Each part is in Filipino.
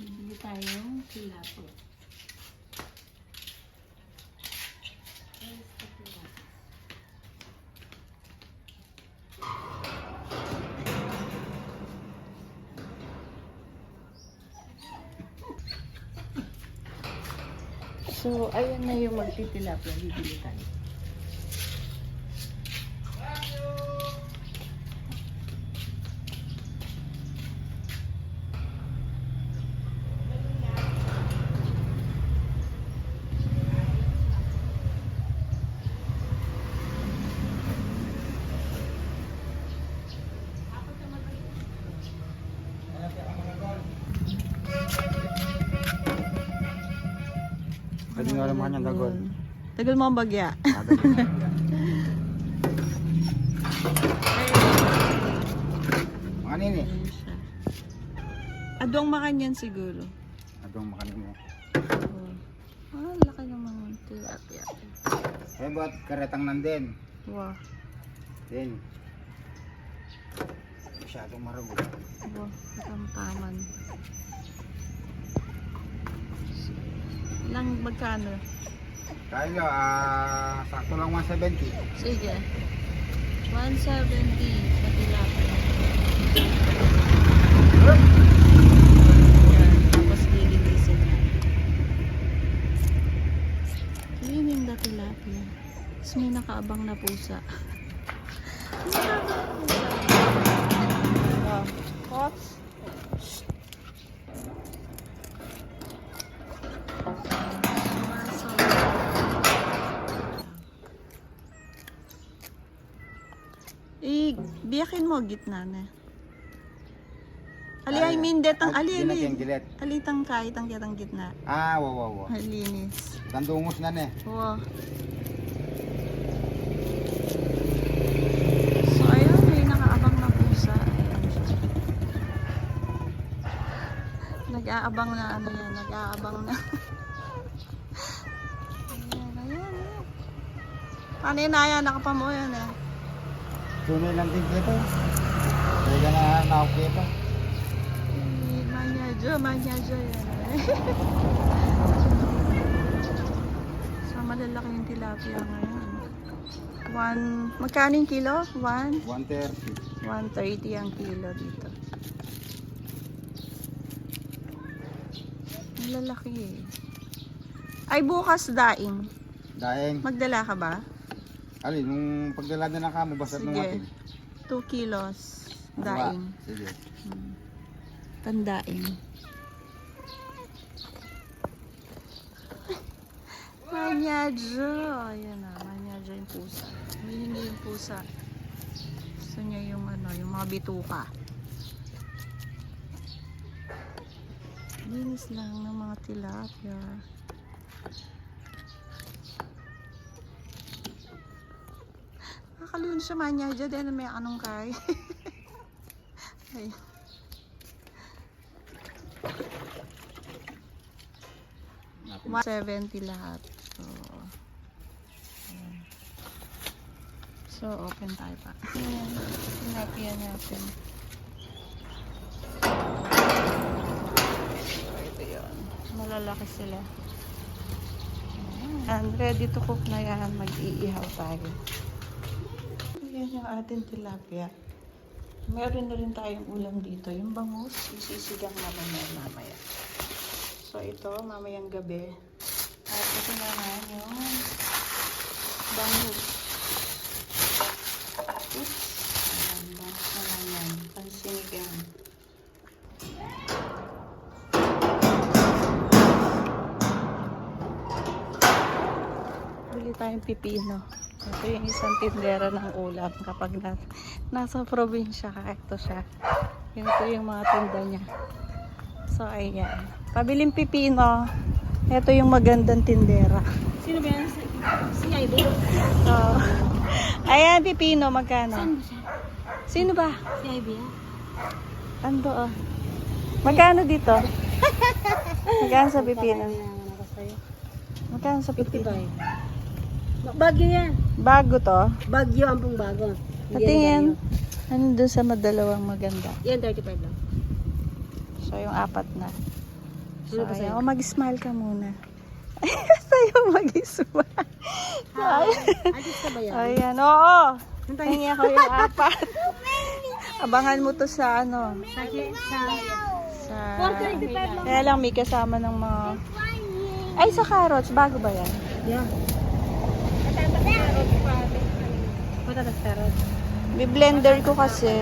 Bibili tayong tilapia. So, ayan na yung magtitilapia. Bibili tayo. Pwede nga naman yung dagon. Tagal mo ang bagya. Ayan siya. Adong makan yan siguro. Adong makanin mo. Oh. Ah, laki ng mga tilapia. Eh, ba't karetang nandin? Wow. Din. Masyadong marunong. Wow. Katamtaman. Ilang magkano? Kaya, ah, sakto lang 170. Sige. 170 sa tilapia. Yan. Tapos lilinisin na. Cleaning the tilapia. Tapos may nakaabang na pusa. Oh. Pots. I biyakin mo gitna na. Ali ay min detang ali ali. yung gilet. Alitang kahit ang kitang gitna. Ah, wow, wow, wow. Malinis. Tandungos na ne. Wow. So ayun, may nakaabang na pusa. Nag-aabang na ano yan, nag-aabang na. ayan, ayan, ayan. Paano yun, Aya? Nakapamo yan eh. Tunay lang din kito. Kaya na. Eh, Manyajo, manyajo yan so malalaki yung tilapia ngayon. One, magkano yung kilo? One? 130. 130 ang kilo dito. Ang lalaki eh. Ay, bukas daing. Daeng. Magdala ka ba? Ali, nung pagdala na ng kamo, basta nung atin. 2 kilos daing. Sige. Hmm. Tandaing. Manyajo. Ayan na, manyajo yung pusa. Hindi yung pusa. Gusto niya yung ano, yung mga bituka. Linis lang ng mga tilapia. Nakakalun siya manyajo. Dahil may anong kay. Ay. Natin. 170 lahat. So, ayan. So, open tayo pa. Ayan, tinapia natin. So, ito yun. Malalaki sila. Ayan, ready to cook na yan. Mag-iihaw tayo. Ayan yung ating tilapia. Meron na rin tayong ulam dito. Yung bangus, isisigang naman yan mamaya. So, ito, mamayang gabi. At ito naman yung bangus. Oops. Ayan, bangus naman yan. Pansinigang. Bili tayong pipino. Ito yung isang tindera ng ulam kapag na, nasa probinsya ka. Ito siya. Ito yung mga tinda niya. So, ayan. Pabiling pipino. Ito yung magandang tindera. Sino ba yan? Si, si Ivy? So, ayan, pipino, magkano? Saan ba siya? Sino ba? Si ah. Ando, oh. Magkano dito? Magkano sa pipino? Magkano sa pipino? 55. Bagyo yan. Bago to. Bagyo ang pong bago. Patingin. Ano doon sa madalawang maganda? Yan 35 lang. So, yung apat na. So, Ano ayan. O, mag-smile ka muna. Sa'yo mag-smile. Hi. Artist ka ba yan? Ayan, oo. Hingi ako yung apat. Abangan mo to sa ano. Sa, sa, Sa... 425 lang. Kaya lang may kasama ng mga... Ay, sa carrots. Bago ba yan? Yeah. Patatas carrot. Bi-blender ko kasi.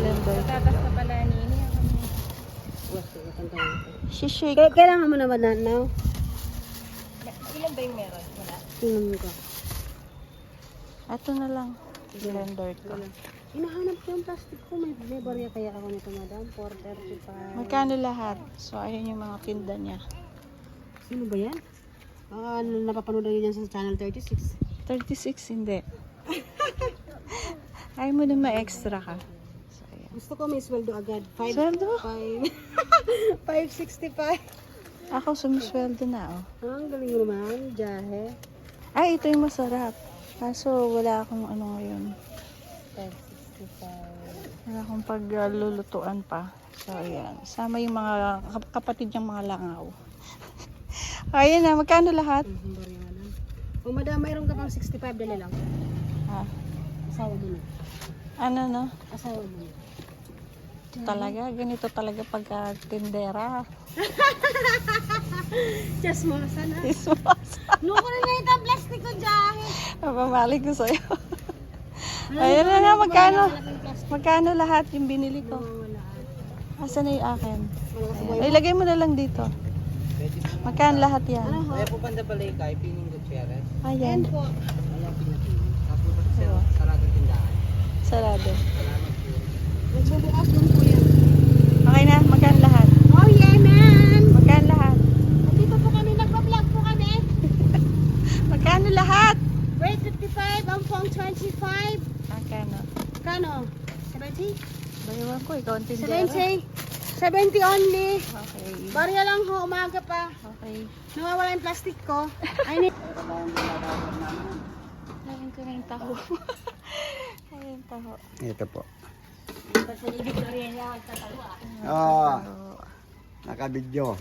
Blender. Patatas na pala nini. Shishake. Kaya kailangan mo na ba na now? Ilan ba yung meron? Wala. Tingnan ko. Ito na lang. Blender ko. Hinahanap ko yung plastic ko. May, may barya kaya ako nito, madam. 435. Magkano lahat? So, ayun yung mga tinda niya. Sino ba yan? Ah, ano, napapanood yun yan sa channel 36. 36, hindi. Ayaw mo na ma-extra ka. So, ayan. Gusto ko may sweldo agad. 5, Sweldo? 5, 565. Ako sumisweldo na, oh. Ah, ang galing mo naman, Jahe. Ay, ito yung masarap. Kaso, wala akong ano ngayon. 565. Wala akong paglulutuan pa. So, ayan. Sama yung mga kap- kapatid niyang mga langaw. Ayan na, magkano lahat? Lang. O madam, mayroon ka pang 65 dali lang. Ha? Asawa mo na. Ano, no? Asawa mo na. Talaga, ganito talaga pagka tindera. Just mo, sana. Iswas. Nuko na na ito plastic ko, Jahe. Mapamali ko sa'yo. Ayan na nga, magkano? Magkano lahat yung binili ko? Asan na yung akin? Ilagay mo na lang dito. Magkano lahat yan? Ano ho? Kaya po banda pala yung kay Pining Gutierrez. Ayan. po. Ayan pinapili. Tapos pati sa Oo. saradong tindahan. Sarado. Salamat po. Nagbubukas lang po yan. Okay na, magkano lahat? Oh yeah, man! Magkano lahat? Dito po kami, nagpa-vlog po kami. Magkano lahat? Rate 55, ang phone 25. Magkano? Kano? 70? Bayawan ko, ikaw ang tindera. 70? 70 only. Okay. Barya lang ho, umaga pa. Okay. Nawawala yung plastic ko. I need... Lamin ko na yung taho. Ayun, taho. Ito po. Oo. So, Nakabidyo.